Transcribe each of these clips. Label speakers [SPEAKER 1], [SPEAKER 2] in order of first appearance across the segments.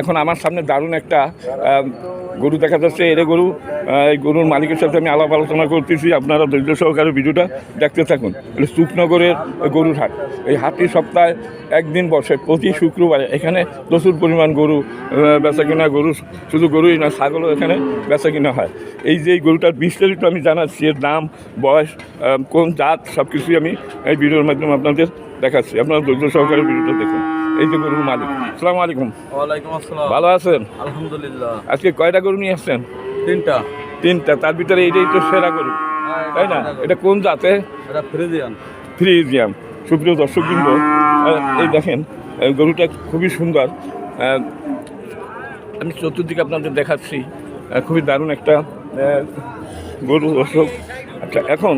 [SPEAKER 1] এখন আমার সামনে দারুণ একটা গরু দেখা যাচ্ছে। এরে গরু এই গরুর মালিকের সাথে আমি আলাপ আলোচনা করতেছি। আপনারা ধৈর্য সহকারে ভিডিওটা দেখতে থাকুন। এটা সুখনগরের গরুর হাট। এই হাটটি সপ্তাহে একদিন বসে, প্রতি শুক্রবারে। এখানে প্রচুর পরিমাণ গরু বেচা কিনা গরু, শুধু গরুই না, ছাগলও এখানে বেচা কিনা হয়। এই যে গরুটার বিস্তারিত আমি জানাচ্ছি, এর দাম বয়স কোন জাত সব কিছুই আমি এই ভিডিওর মাধ্যমে আপনাদের দেখাচ্ছি। আপনারা ধৈর্য সহকারে ভিডিওটা দেখুন। এই যে গরুর মালিক। আসসালামু আলাইকুম।
[SPEAKER 2] ওয়ালাইকুম আসসালাম।
[SPEAKER 1] ভালো আছেন?
[SPEAKER 2] আলহামদুলিল্লাহ।
[SPEAKER 1] আজকে কয়টা গরু নিয়ে আসছেন?
[SPEAKER 2] তিনটা।
[SPEAKER 1] তিনটা। তার ভিতরে এইটাই তো সেরা গরু। তাই না? এটা কোন জাতে?
[SPEAKER 2] এটা ফ্রিজিয়ান।
[SPEAKER 1] ফ্রিজিয়াম সুপ্রিয় দর্শকবৃন্দ আহ, এই দেখেন গরুটা খুবই সুন্দর। আমি চতুর্দিকে আপনাদের দেখাচ্ছি। খুবই দারুণ একটা গরু দর্শক। আচ্ছা এখন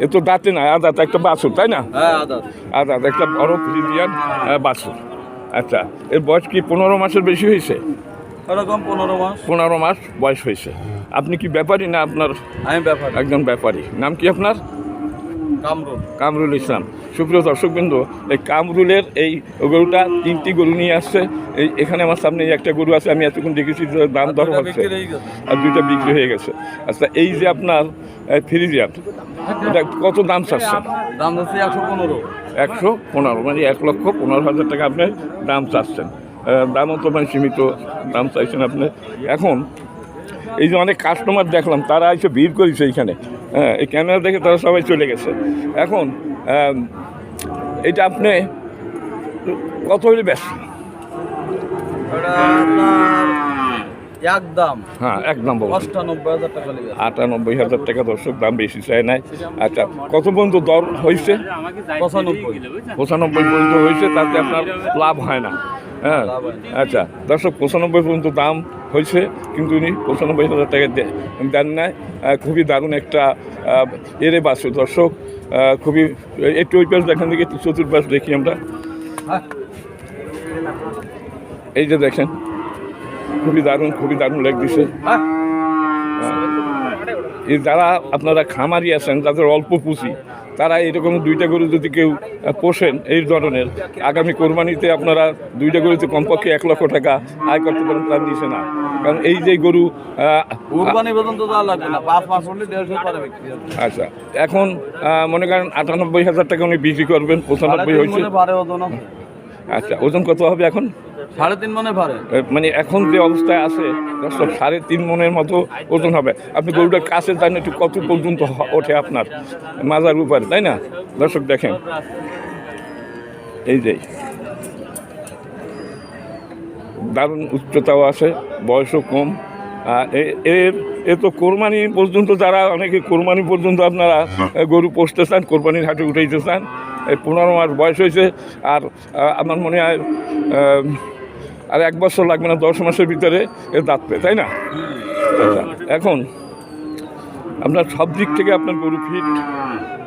[SPEAKER 1] এ তো দাঁতে না আদাত একটা বাছুর তাই না?
[SPEAKER 2] আদা আদাত।
[SPEAKER 1] একটা বড় ফ্রিজিয়ান আহ, বাছুর। আচ্ছা এর বয়স কি পনেরো মাসের বেশি হয়েছে?
[SPEAKER 2] এরকম পনেরো মাস।
[SPEAKER 1] পনেরো মাস বয়স হয়েছে। আপনি কি ব্যাপারী না আপনার
[SPEAKER 2] আমি ব্যাপারী।
[SPEAKER 1] একজন ব্যাপারী? নাম কি আপনার?
[SPEAKER 2] কামরুল।
[SPEAKER 1] ইসলাম। সুপ্রিয় দর্শকবৃন্দ এই কামরুলের এই গরুটা তিনটি গরু নিয়ে আসছে। এই এখানে আমার সামনে একটা গরু আছে আমি এতক্ষণ দেখেছি যে দাম দর হচ্ছে। আর দুইটা বিক্রি হয়ে গেছে। আচ্ছা এই যে আপনার ফ্রিজিয়ান এটা কত দাম চাচ্ছেন
[SPEAKER 2] দাম হচ্ছে একশো পনেরো।
[SPEAKER 1] একশো পনেরো মানে এক লক্ষ পনেরো হাজার টাকা আপনি দাম চাচ্ছেন। দামও তো মানে সীমিত দাম চাইছেন আপনি। এখন এই যে অনেক কাস্টমার দেখলাম তারা এসে ভিড় করেছে এইখানে। হ্যাঁ এই ক্যামেরা দেখে তারা সবাই চলে গেছে। এখন এটা আপনি কত হলে বেশ?
[SPEAKER 2] একদম
[SPEAKER 1] হ্যাঁ একদম বলুন।
[SPEAKER 2] হাজার টাকা
[SPEAKER 1] আটানব্বই হাজার টাকা দর্শক দাম বেশি চাই নাই। আচ্ছা কত পর্যন্ত দর হয়েছে?
[SPEAKER 2] পঁচানব্বই।
[SPEAKER 1] পঁচানব্বই পর্যন্ত হয়েছে তাতে আপনার লাভ হয় না। হ্যাঁ। আচ্ছা দর্শক পঁচানব্বই পর্যন্ত দাম হয়েছে কিন্তু উনি পঁচানব্বই হাজার টাকা দেন নাই। খুবই দারুণ একটা এরে বাসে দর্শক খুবই একটু ওই পাশ দেখেন দেখি চতুর্পাশ দেখি আমরা। এই যে দেখেন খুবই দারুণ খুবই দারুণ
[SPEAKER 2] হ্যাঁ
[SPEAKER 1] এই যারা আপনারা খামারি আছেন যাদের অল্প পুঁজি। তারা এরকম দুইটা গরু যদি কেউ পোষেন এই ধরনের আগামী কোরবানিতে আপনারা দুইটা গরুতে কমপক্ষে এক লক্ষ টাকা আয় করতে পারেন তার নিচে না। কারণ এই যে গরু আচ্ছা এখন মনে করেন আটানব্বই হাজার টাকা উনি বিক্রি করবেন পঁচানব্বই হয়েছে। আচ্ছা ওজন কত হবে এখন?
[SPEAKER 2] সাড়ে তিন মনে ভারে
[SPEAKER 1] মানে এখন যে অবস্থায় আছে দর্শক সাড়ে তিন মনের মতো ওজন হবে। আপনি গরুটার কাছে যান একটু কত পর্যন্ত ওঠে আপনার? মাজার উপরে তাই না? দর্শক দেখেন। এই যে। দারুণ উচ্চতাও আছে বয়সও কম। আর এ- এর এ তো কোরবানি পর্যন্ত যারা অনেকে কোরবানি পর্যন্ত আপনারা গরু পোষতে চান কোরবানির হাটে উঠাইতে চান। এই পনেরো মাস বয়স হয়েছে আর আমার মনে হয় আর এক বছর লাগবে না দশ মাসের ভিতরে এ পেয়ে তাই না? আচ্ছা এখন আপনার সব দিক থেকে আপনার গরু ফিট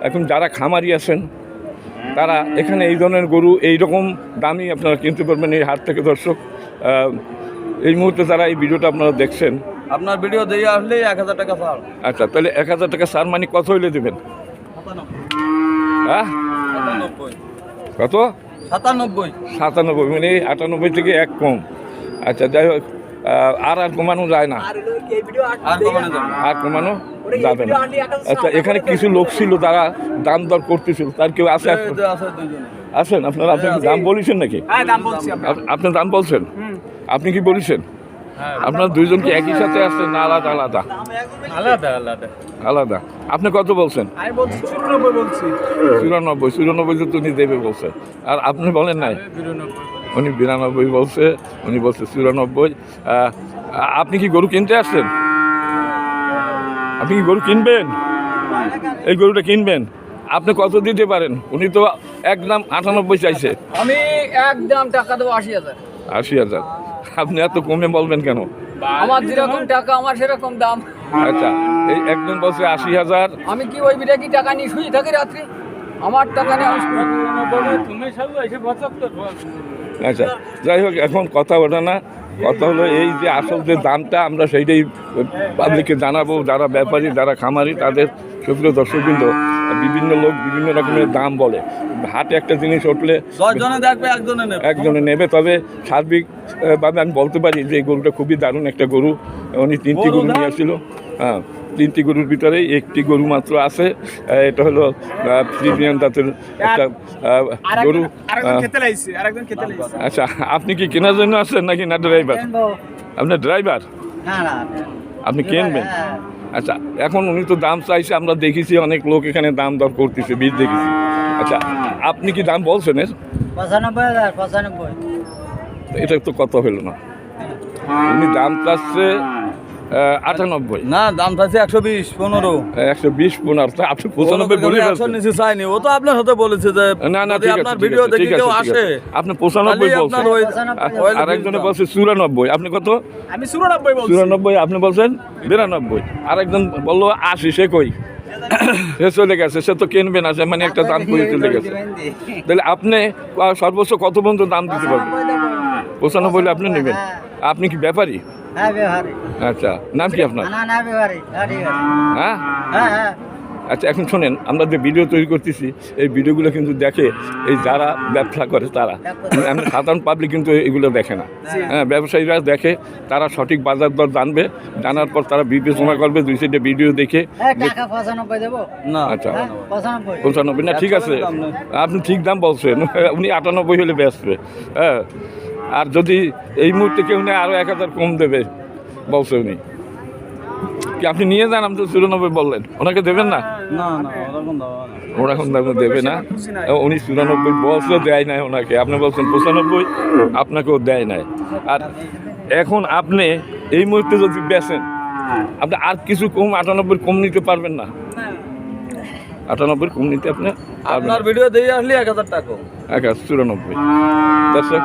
[SPEAKER 1] এখন যারা খামারি আছেন তারা এখানে এই ধরনের গরু এই রকম দামই আপনারা কিনতে পারবেন এই হাট থেকে দর্শক। এই মুহূর্তে তারা এই ভিডিওটা আপনারা দেখছেন
[SPEAKER 2] আপনার ভিডিও দিয়ে আসলে এক হাজার টাকা ছাড়।
[SPEAKER 1] আচ্ছা তাহলে এক হাজার টাকা সার মানি কত হইলে দেবেন? হ্যাঁ কত?
[SPEAKER 2] সাতানব্বই।
[SPEAKER 1] সাতানব্বই মানে আটানব্বই থেকে এক কম। আচ্ছা যাই হোক আর আর কমানো যায় না।
[SPEAKER 2] আর কমানো যাবে না।
[SPEAKER 1] আচ্ছা এখানে কিছু লোক ছিল তারা দাম দর করতেছিল। তার কেউ আছে আছেন? আপনারা আপনি দাম বলেছেন নাকি?
[SPEAKER 3] আপনি দাম
[SPEAKER 1] বলছেন? আপনি কি বলেছেন?
[SPEAKER 2] হ্যাঁ
[SPEAKER 1] আপনার দুইজন কি একই সাথে আসছেন না আলাদা আলাদা?
[SPEAKER 2] আলাদা আলাদা।
[SPEAKER 1] আলাদা। আপনি কত বলছেন?
[SPEAKER 3] আমি বলছি চুরানব্বই বলছি।
[SPEAKER 1] চুরানব্বই চুরানব্বই তো উনি দেবে বলছে। আর আপনি বলেন নাই? উনি বিরানব্বই বলছে উনি বলছে চুরানব্বই। আপনি কি গরু কিনতে আসছেন? আপনি কি গরু কিনবেন? এই গরুটা কিনবেন। আপনি কত দিতে পারেন? উনি তো একদম আটানব্বই চাইছে।
[SPEAKER 3] আমি একদম টাকা দেবো আশি হাজার।
[SPEAKER 1] আশি হাজার। আপনি এত কমে বলবেন কেন?
[SPEAKER 3] আমার যেরকম টাকা আমার সেরকম দাম।
[SPEAKER 1] আচ্ছা এই একজন বলছে আশি হাজার।
[SPEAKER 3] আমি কি ওই বিটা কি টাকা নিয়ে শুয়ে থাকি রাত্রি? আমার টাকা নিয়ে
[SPEAKER 1] আচ্ছা যাই হোক এখন কথা ওঠে না। কথা হলো এই যে আসল যে দামটা আমরা সেইটাই পাবলিককে জানাব। যারা ব্যাপারী যারা খামারি তাদের সুপ্রিয় দর্শকবৃন্দ বিভিন্ন লোক বিভিন্ন রকমের দাম বলে। হাটে একটা জিনিস উঠলে
[SPEAKER 2] একজনে নেবে।
[SPEAKER 1] তবে সার্বিক আহ, ভাবে আমি বলতে পারি যে এই গরুটা খুবই দারুণ একটা গরু। উনি তিনটি
[SPEAKER 2] গরু
[SPEAKER 1] নিয়ে আসছিল। হ্যাঁ তিনটি গরুর ভিতরে একটি গরু মাত্র আছে। এটা হলো ফ্রিজিয়ান জাতের একটা গরু। আচ্ছা আপনি কি কেনার জন্য আসছেন নাকি না ড্রাইভার আপনার ড্রাইভার আপনি কিনবেন? আচ্ছা এখন উনি তো দাম চাইছে আমরা দেখেছি অনেক লোক এখানে দাম দর করতেছে বীজ দেখেছি। আচ্ছা আপনি কি দাম বলছেন এর?
[SPEAKER 4] পঁচানব্বই হাজার পঁচানব্বই।
[SPEAKER 1] এটা তো কত হলো না। উনি দাম চাচ্ছে আটানব্বই।
[SPEAKER 2] না দাম চাইছে একশো বিশ পনেরো।
[SPEAKER 1] একশো বিশ পনেরো। আপনি পঁচানব্বই বলে
[SPEAKER 2] একশো নিচে চাইনি ও তো আপনার সাথে বলেছে যে
[SPEAKER 1] না না ঠিক আছে
[SPEAKER 2] আপনার ভিডিও
[SPEAKER 1] আছে,
[SPEAKER 2] দেখে কেউ আসে
[SPEAKER 1] আপনি পঁচানব্বই বলছেন। আর- একজনে বলছে চুরানব্বই। আপনি কত?
[SPEAKER 5] আমি চুরানব্বই
[SPEAKER 1] চুরানব্বই আপনি বলছেন বিরানব্বই। আরেকজন বলল আশি সে কই? সে চলে গেছে সে তো কিনবে না সে মানে একটা দাম করে চলে গেছে। তাহলে আপনি সর্বোচ্চ কত পর্যন্ত দাম দিতে পারবেন? পঁচানব্বই হলে আপনি নেবেন। আপনি কি ব্যাপারী?
[SPEAKER 4] হ্যাঁ ব্যবহারে
[SPEAKER 1] আচ্ছা নাম কি আপনার?
[SPEAKER 4] না না ব্যবহারে হ্যাঁ
[SPEAKER 1] হ্যাঁ?
[SPEAKER 4] হ্যাঁ হ্যাঁ।
[SPEAKER 1] আচ্ছা এখন শোনেন আমরা যে ভিডিও তৈরি করতেছি এই ভিডিওগুলো কিন্তু দেখে এই যারা ব্যবসা করে তারা। আমরা সাধারণ পাবলিক কিন্তু এগুলো দেখে না। হ্যাঁ ব্যবসায়ীরা দেখে তারা সঠিক বাজার দর জানবে জানার পর তারা বিবেচনা করবে দুই সাইডে ভিডিও দেখে।
[SPEAKER 4] হ্যাঁ পঁচানব্বই
[SPEAKER 2] না।
[SPEAKER 1] আচ্ছা।
[SPEAKER 4] হ্যাঁ পঁচানব্বই।
[SPEAKER 1] পঁচানব্বই না ঠিক আছে। আপনি ঠিক দাম বলছেন উনি আটানব্বই হলে বেচবে। হ্যাঁ আর যদি এই মুহূর্তে কেউ নেয় আরও এক হাজার কম দেবে। বলছে উনি। কি আপনি নিয়ে যান? আপনি তো চুরানব্বই বললেন। ওনাকে দেবেন না?
[SPEAKER 2] না না ওরকম
[SPEAKER 1] ওরা এখন দাম দেবে না? উনি চুরানব্বই বছরও দেয় নাই ওনাকে। আপনি বলছেন পঁচানব্বই আপনাকেও দেয় নাই। আর এখন আপনি এই মুহূর্তে যদি বেচেন আপনি আর কিছু কম আটানব্বই কম নিতে পারবেন না। আটানব্বই কম নিতে আপনি
[SPEAKER 2] আপনার ভিডিও দিয়ে আসলে এক হাজার টাকা
[SPEAKER 1] এক হাজার চুরানব্বই। দর্শক